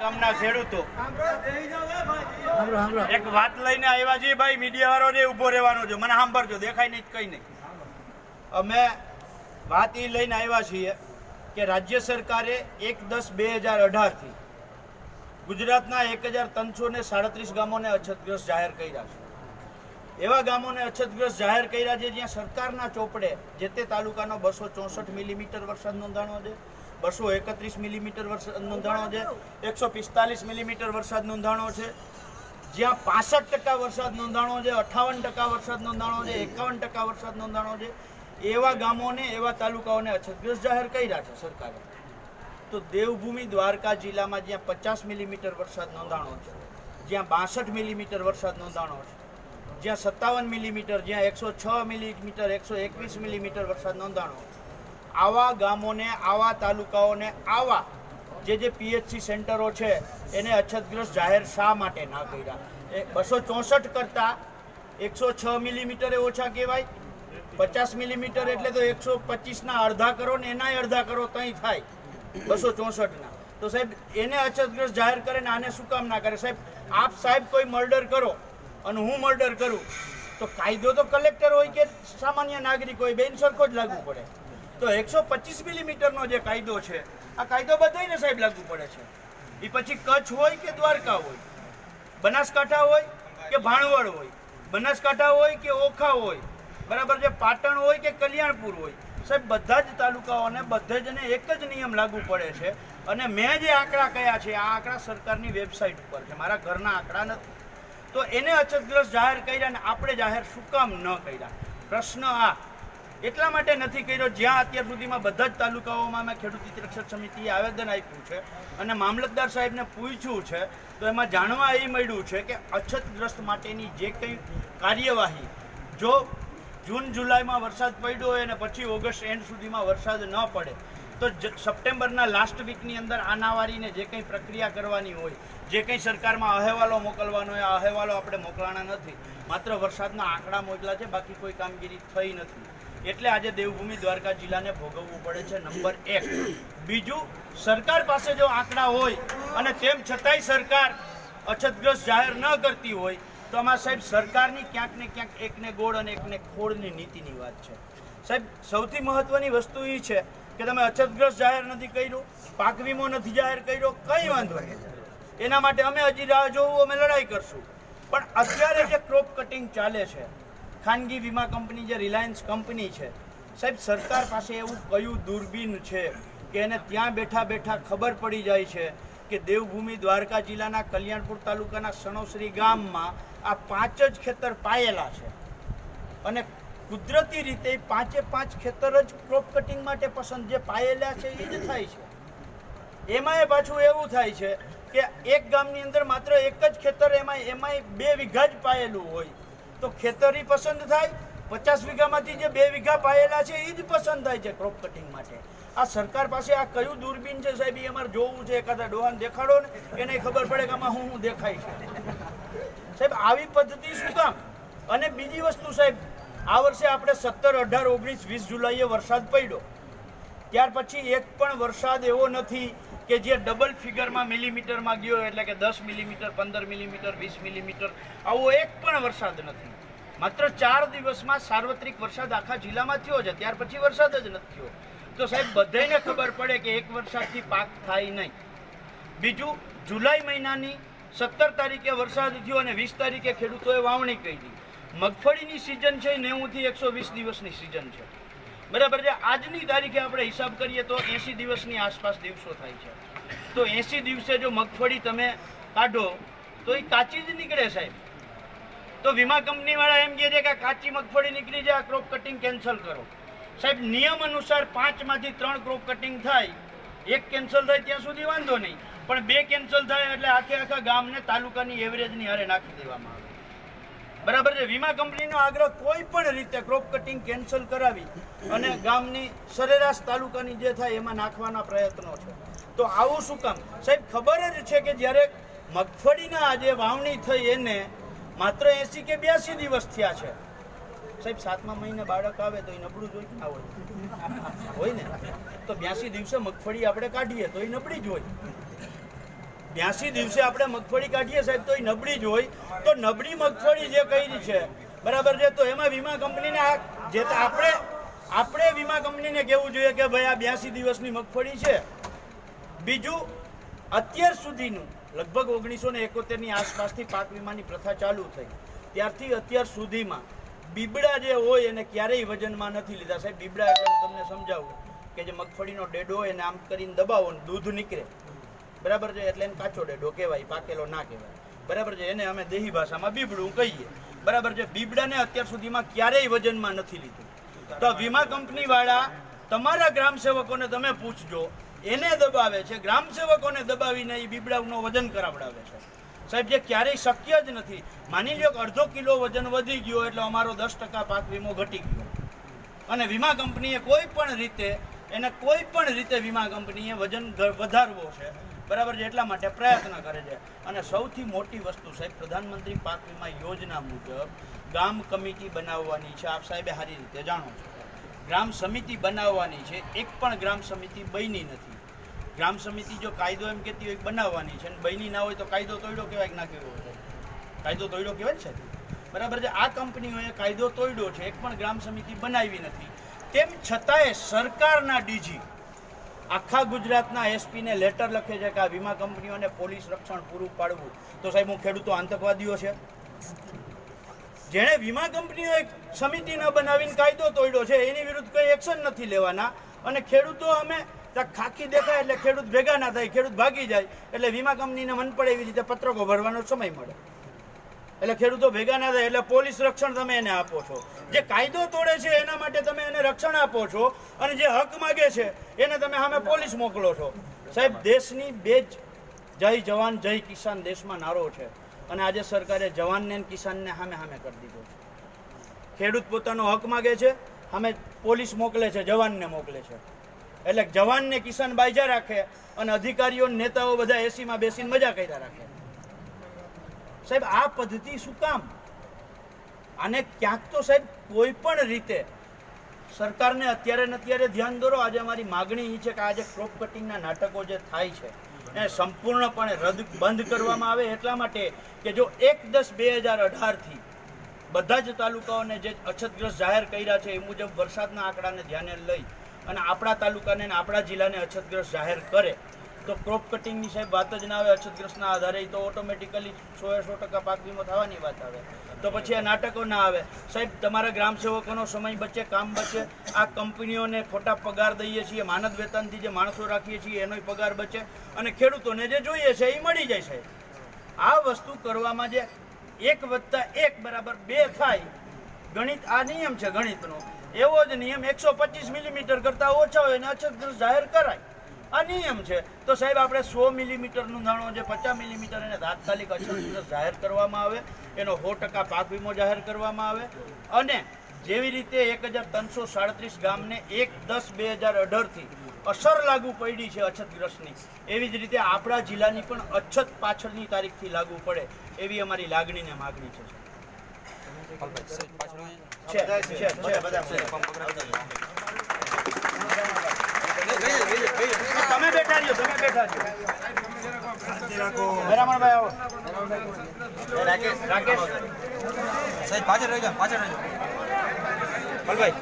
ગામના ખેડૂતો. એક વાત લઈને આવ્યા છીએ ભાઈ મીડિયા વાળો ને ઊભો રહેવાનો છે. મને સાંભળજો દેખાય નહીં કઈ નહીં. અમે વાત એ લઈને આવ્યા છીએ કે રાજ્ય સરકારે એક દસ બે હજાર અઢારથી ગુજરાતના એક હજાર ત્રણસો ને સાડત્રીસ ગામોને અછતગ્રસ્ત જાહેર કર્યા છે. એવા ગામોને અછતગ્રસ્ત જાહેર કર્યા છે જ્યાં સરકારના ચોપડે જે તે તાલુકાનો બસો ચોસઠ મિલીમીટર વરસાદ નોંધાણો છે બસો એકત્રીસ મિલીમીટર વરસાદ નોંધાણો છે. એકસો પિસ્તાલીસ મિલીમીટર વરસાદ નોંધાણો છે. જ્યાં પાસઠ ટકા વરસાદ નોંધાણો છે, અઠાવન ટકા વરસાદ નોંધાણો છે, એકાવન ટકા વરસાદ નોંધાણો છે. એવા ગામોને, એવા તાલુકાઓને અછતગ્રસ્ત જાહેર કર્યા છે સરકારે. તો દેવભૂમિ દ્વારકા જિલ્લામાં જ્યાં પચાસ મિલીમીટર વરસાદ નોંધાણો છે, જ્યાં બાસઠ મિલીમીટર વરસાદ નોંધાણો છે, જ્યાં સત્તાવન મિલીમીટર, જ્યાં એકસો છ મિલીમીટર, એકસો એકવીસ મિલીમીટર વરસાદ નોંધાણો આવા ગામોને, આવા તાલુકાઓને, આવા જે જે પીએચસી સેન્ટરો છે, એને અછતગ્રસ્ત જાહેર શા માટે ના કર્યા? એ બસો ચોસઠ કરતાં એકસો છ મિલીમીટરે ઓછા કહેવાય. પચાસ મિલીમીટર એટલે તો એકસો પચીસના અડધા કરો ને એનાય અડધા કરો તઈ થાય. બસો ચોસઠના. તો સાહેબ, એને અછતગ્રસ્ત જાહેર કરે ને આને શું કામ ના કરે? સાહેબ, આપ સાહેબ કોઈ મર્ડર કરો અને હું મર્ડર કરું, તો કાયદો તો કલેક્ટર હોય કે સામાન્ય નાગરિક હોય, બેન સરખો જ લાગુ પડે. તો એકસો પચીસ મિલીમીટરનો જે કાયદો છે, આ કાયદો બધાને સાહેબ લાગુ પડે છે. એ પછી કચ્છ હોય કે દ્વારકા હોય? બનાસકાંઠા હોય કે ભાણવડ હોય? બનાસકાંઠા હોય કે ઓખા હોય? બરાબર છે? પાટણ હોય કે કલ્યાણપુર હોય? સાહેબ, બધા જ તાલુકાઓને બધે જને એક જ નિયમ લાગુ પડે છે. અને મેં જે આંકડા કયા છે, આ આંકડા સરકારની વેબસાઇટ ઉપર છે. મારા ઘરના આંકડા નથી. તો એને અછતગ્રસ્ત જાહેર કર્યા અને આપણે જાહેર શું કામ ન કર્યા? પ્રશ્ન આ એટલા માટે નથી કર્યો જ્યાં અત્યાર સુધીમાં બધા જ તાલુકાઓમાં મેં ખેડૂત હિતરક્ષક સમિતિએ આવેદન આપ્યું છે અને મામલતદાર સાહેબને પૂછ્યું છે, તો એમાં જાણવા એ મળ્યું છે કે અછતગ્રસ્ત માટેની જે કંઈ કાર્યવાહી, જો જૂન જુલાઈમાં વરસાદ પડ્યો હોય અને પછી ઓગસ્ટ એન્ડ સુધીમાં વરસાદ ન પડે, તો સપ્ટેમ્બરના લાસ્ટ વીકની અંદર આનાવારીને જે કંઈ પ્રક્રિયા કરવાની હોય, જે કંઈ સરકારમાં અહેવાલો મોકલવાનો હોય, આ અહેવાલો આપણે મોકલાણા નથી. માત્ર વરસાદના આંકડા મોકલા છે, બાકી કોઈ કામગીરી થઈ નથી. એટલે આજે દેવભૂમિ દ્વારકા જિલ્લાને ભોગવવું પડે છે નંબર એક. બીજું, સરકાર પાસે જો આંકડા હોય અને તેમ છતાંય સરકાર અછતગ્રસ્ત જાહેર ન કરતી હોય, તો આમાં સાહેબ સરકારની ક્યાંક ને ક્યાંક એકને ગોળ અને એકને ખોળની નીતિની વાત છે. સાહેબ, સૌથી મહત્વની વસ્તુ એ છે કે તમે અછતગ્રસ્ત જાહેર નથી કર્યું, પાક વીમો નથી જાહેર કર્યો, કંઈ વાંધો નહીં. એના માટે અમે હજી રાહ જોવું, અમે લડાઈ કરશું. પણ અત્યારે જે ક્રોપ કટિંગ ચાલે છે ખાનગી વીમા કંપની જે રિલાયન્સ કંપની છે, સાહેબ, સરકાર પાસે એવું કયું દૂરબીન છે કે એને ત્યાં બેઠા બેઠા ખબર પડી જાય છે કે દેવભૂમિ દ્વારકા જિલ્લાના કલ્યાણપુર તાલુકાના સણોસરી ગામમાં આ પાંચ જ ખેતર પાયેલા છે. અને કુદરતી રીતે પાંચે પાંચ ખેતર જ ક્રોપ કટિંગ માટે પસંદ જે પાયેલા છે એ જ થાય છે. એમાંય પાછું એવું થાય છે કે એક ગામની અંદર માત્ર એક જ ખેતર એમાં એમાંય બે વીઘા જ પાયેલું હોય. તો ખેતરી પસંદ થાય, પચાસ વીઘામાંથી જે બે વીઘા પાયેલા છે એ જ પસંદ થાય છે ક્રોપ કટિંગ માટે. આ સરકાર પાસે આ કયું દૂરબીન છે સાહેબ એ અમારે જોવું છે, એકાદા ડોહાન દેખાડો ને, એને ખબર પડે કે આમાં હું હું દેખાય છે. સાહેબ, આવી પદ્ધતિ શું કામ? અને બીજી વસ્તુ સાહેબ, આ વર્ષે આપણે સત્તર, અઢાર, ઓગણીસ, વીસ જુલાઈએ વરસાદ પડ્યો. ત્યાર પછી એક પણ વરસાદ એવો નથી કે જે ડબલ ફિગરમાં મિલીમીટરમાં ગયો એટલે કે દસ મિલીમીટર પંદર મિલીમીટર વીસ મિલીમીટર આવો એક પણ વરસાદ નથી. માત્ર ચાર દિવસમાં સાર્વત્રિક વરસાદ આખા જિલ્લામાં થયો છે. ત્યાર પછી વરસાદ જ નથી થયો. તો સાહેબ બધાને ખબર પડે કે એક વરસાદથી પાક થાય નહીં. બીજું, જુલાઈ મહિનાની સત્તર તારીખે વરસાદ થયો અને વીસ તારીખે ખેડૂતોએ વાવણી કરી. મગફળીની સિઝન છે, નેવુંથી એકસો વીસ દિવસની સિઝન છે. બરાબર છે. આજની તારીખે આપણે હિસાબ કરીએ તો એંસી દિવસની આસપાસ દિવસો થાય છે. તો એંસી દિવસે જો મગફળી તમે કાઢો, તો એ કાચી જ નીકળે સાહેબ. તો વીમા કંપનીવાળા એમ કહે છે કે કાચી મગફળી નીકળી જાય ક્રોપ કટિંગ કેન્સલ કરો. સાહેબ, નિયમ અનુસાર પાંચમાંથી ત્રણ ક્રોપ કટિંગ થાય, એક કેન્સલ થાય ત્યાં સુધી વાંધો નહીં. પણ બે કેન્સલ થાય એટલે આખે આખા ગામને તાલુકાની એવરેજની હારે નાખી દેવામાં આવે. બરાબર છે. વીમા કંપનીનો આગ્રહ કોઈ પણ રીતે ક્રોપ કટિંગ કેન્સલ કરાવી અને ગામની સરેરાશ તાલુકાની જે થાય એમાં નાખવાના પ્રયત્નો છે. તો આવું શું કામ? સાહેબ, ખબર જ છે કે જ્યારે મગફળીના આજે વાવણી થઈ એને માત્ર એંસી કે બ્યાસી દિવસ થયા છે. સાહેબ, સાતમા મહિને બાળક આવે તો એ નબળું જોઈ ના હોય? હોય ને? તો બ્યાસી દિવસે મગફળી આપણે કાઢીએ તો એ નબળી જ હોય. બ્યાસી દિવસે આપણે મગફળી કાઢીએ સાહેબ, તો એ નબળી જ હોય. તો નબળી મગફળી જે કરી છે, બરાબર છે? તો એમાં વીમા કંપનીને આ જે આપણે આપણે વીમા કંપનીને કહેવું જોઈએ કે ભાઈ આ બ્યાસી દિવસની મગફળી છે. બીજું, અત્યાર સુધીનું, લગભગ ઓગણીસો ને એકોતેરની આસપાસથી પાક વીમાની પ્રથા ચાલુ થઈ. ત્યારથી અત્યાર સુધીમાં બીબડા જે હોય એને ક્યારેય વજનમાં નથી લીધા. સાહેબ, બીબડા એટલે હું તમને સમજાવું કે જે મગફળીનો ડેડો એને આમ કરીને દબાવો ને દૂધ નીકળે. બરાબર છે? એટલે એને કાચો ડેડો કહેવાય, પાકેલો ના કહેવાય. બરાબર છે? એને અમે દેહી ભાષામાં બીબડું કહીએ. બરાબર છે? બીબડાને અત્યાર સુધીમાં ક્યારેય વજનમાં નથી લીધું. તો વીમા કંપની વાળા તમારા ગ્રામ સેવકોને તમે પૂછજો, એને દબાવે છે. ગ્રામ સેવકોને દબાવીને એ બીબડાનું વજન કરાવડાવે છે. સાહેબ, જે ક્યારેય શક્ય જ નથી. માની લો કે અડધો કિલો વજન વધી ગયો એટલે અમારો દસ ટકા પાક વીમો ઘટી ગયો. અને વીમા કંપનીએ કોઈ પણ રીતે એને કોઈ પણ રીતે વીમા કંપનીએ વજન વધારવો છે, બરાબર છે, એટલા માટે પ્રયત્ન કરે છે. અને સૌથી મોટી વસ્તુ સાહેબ, પ્રધાનમંત્રી પાક વીમા યોજના મુજબ ગામ કમિટી બનાવવાની છે, આપ સાહેબે સારી રીતે જાણો છો. ગ્રામ સમિતિ બનાવવાની છે, એક પણ ગ્રામ સમિતિ બની નથી. ગ્રામ સમિતિ જો કાયદો એમ કહેતી હોય બનાવવાની છે, અને બની ના હોય તો કાયદો તોડ્યો કહેવાય ના કહેવો હોય કાયદો તોડ્યો કહેવાય છે બરાબર છે, આ કંપનીઓએ કાયદો તોડ્યો છે, એક પણ ગ્રામ સમિતિ બનાવી નથી. તેમ છતાંય સરકારના ડીજી આખા ગુજરાતના એસપીને લેટર લખે છે કે આ વીમા કંપનીઓને પોલીસ રક્ષણ પૂરું પાડવું. તો સાહેબ, હું ખેડૂતો આતંકવાદીઓ છે. જેણે વીમા કંપનીઓ એક સમિતિ ન બનાવીને કાયદો તોડ્યો છે, એની વિરુદ્ધ કંઈ એક્શન નથી લેવાના. અને ખેડૂતો અમે ખાકી દેખાય એટલે ખેડૂત ભેગા ના થાય, ખેડૂત ભાગી જાય, એટલે વીમા કંપનીને મન પડે એવી રીતે પત્રકો ભરવાનો સમય મળે. એટલે ખેડૂતો ભેગા ના થાય એટલે પોલીસ રક્ષણ તમે એને આપો છો. જે કાયદો તોડે છે એના માટે તમે એને રક્ષણ આપો છો અને જે હક માગે છે એને તમે સામે પોલીસ મોકલો છો. સાહેબ, દેશની બે જ જય જવાન, જય કિસાન દેશમાં નારો છે અને આજે સરકારે જવાનને કિસાનને સામે સામે કરી દીધો છે. ખેડૂત પોતાનો હક માગે છે, સામે પોલીસ મોકલે છે, જવાનને મોકલે છે. એટલે જવાનને કિસાન બાયજા રાખે અને અધિકારીઓ, નેતાઓ બધા એસીમાં બેસીને મજા કર્યા રાખે. સાહેબ, આ પદ્ધતિ શું કામ? અને ક્યાંક તો સાહેબ, કોઈ પણ રીતે સરકારને અત્યારે ને અત્યારે ધ્યાન દોરો, આજે અમારી માગણી એ છે કે આજે ક્રોપ કટિંગના નાટકો જે થાય છે, એને સંપૂર્ણપણે રદ બંધ કરવામાં આવે એટલા માટે કે જો એક દસ બે હજાર અઢારથી બધા જ તાલુકાઓને જે અછતગ્રસ્ત જાહેર કર્યા છે, એ મુજબ વરસાદના આંકડાને ધ્યાને લઈ અને આપણા તાલુકાને આપણા જિલ્લાને અછતગ્રસ્ત જાહેર કરે તો ક્રોપ કટિંગની સાહેબ વાત જ ના આવે અછતગ્રસ્તના આધારે તો ઓટોમેટિકલી સો એ સો ટકા પાક વીમો થવાની વાત આવે. તો પછી આ નાટકો ના આવે. સાહેબ, તમારા ગ્રામ સેવકોનો સમય બચે, કામ બચે, આ કંપનીઓને ખોટા પગાર દઈએ છીએ, માનદ વેતનથી જે માણસો રાખીએ છીએ, એનોય પગાર બચે. અને ખેડૂતોને જે જોઈએ છે, એ મળી જાય સાહેબ. આ વસ્તુ કરવામાં જે એક વત્તા એક બરાબર બે થાય, ગણિત આ નિયમ છે ગણિતનો. એવો જ નિયમ એકસો પચીસ મિલીમીટર કરતાં ઓછા હોય અને અછતગ્રસ્ત જાહેર કરાય. આ નિયમ છે. તો સાહેબ આપણે સો મિલીમીટરનું નાણો જે પચાસ મિલીમીટર એને તાત્કાલિક અછતગ્રસ્ત જાહેર કરવામાં આવે એનો સો ટકા પાક વીમો જાહેર કરવામાં આવે અને જેવી રીતે એક હજાર ત્રણસો સાડત્રીસ ગામને એક દસ બે હજાર અઢારથી અસર લાગુ પડી છે અછતગ્રસ્તની એવી જ રીતે આપણા જિલ્લાની પણ અછત પાછળની તારીખથી લાગુ પડે એવી અમારી લાગણીને માગણી છે. તમે બેઠા રહ્યો તમે બેઠા છો મેરામણભાઈ આવો. રાકેશ. રાકેશ સાહેબ પાછળ રહી જાઓ પાછળ રહી જાઓ. મલભાઈ